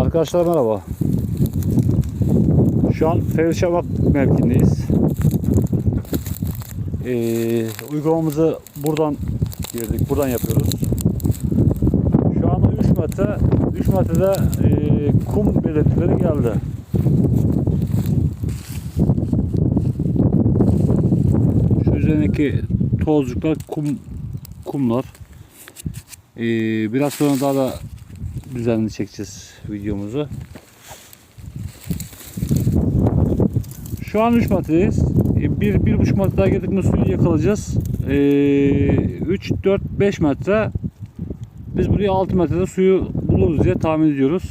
Arkadaşlar merhaba. Şu an Fevşamak mevkindeyiz. Ee, uygulamamızı buradan girdik, buradan yapıyoruz. Şu anda 3 metre, 3 metrede e, kum belirtileri geldi. Şu üzerindeki tozcuklar kum kumlar. Ee, biraz sonra daha da düzenli çekeceğiz videomuzu. Şu an 3 metredeyiz. 1 bir, 1,5 metre daha girdik mi yakalayacağız. Ee, 3, 4, 5 metre biz buraya 6 metrede suyu buluruz diye tahmin ediyoruz.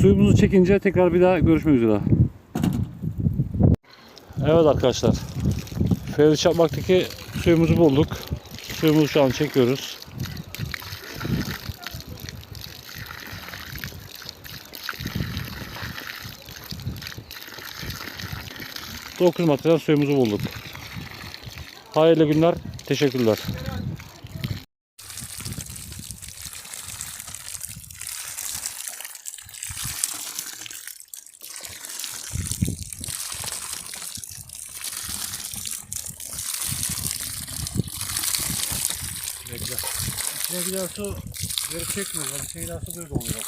Suyumuzu çekince tekrar bir daha görüşmek üzere. Evet arkadaşlar. Fevri Çakmak'taki suyumuzu bulduk. Suyumuzu şu an çekiyoruz. Dokuz metreden suyumuzu bulduk. Hayırlı günler. Teşekkürler. Bekle. İçine giderse geri çekmiyor. İçine giderse böyle oluyor.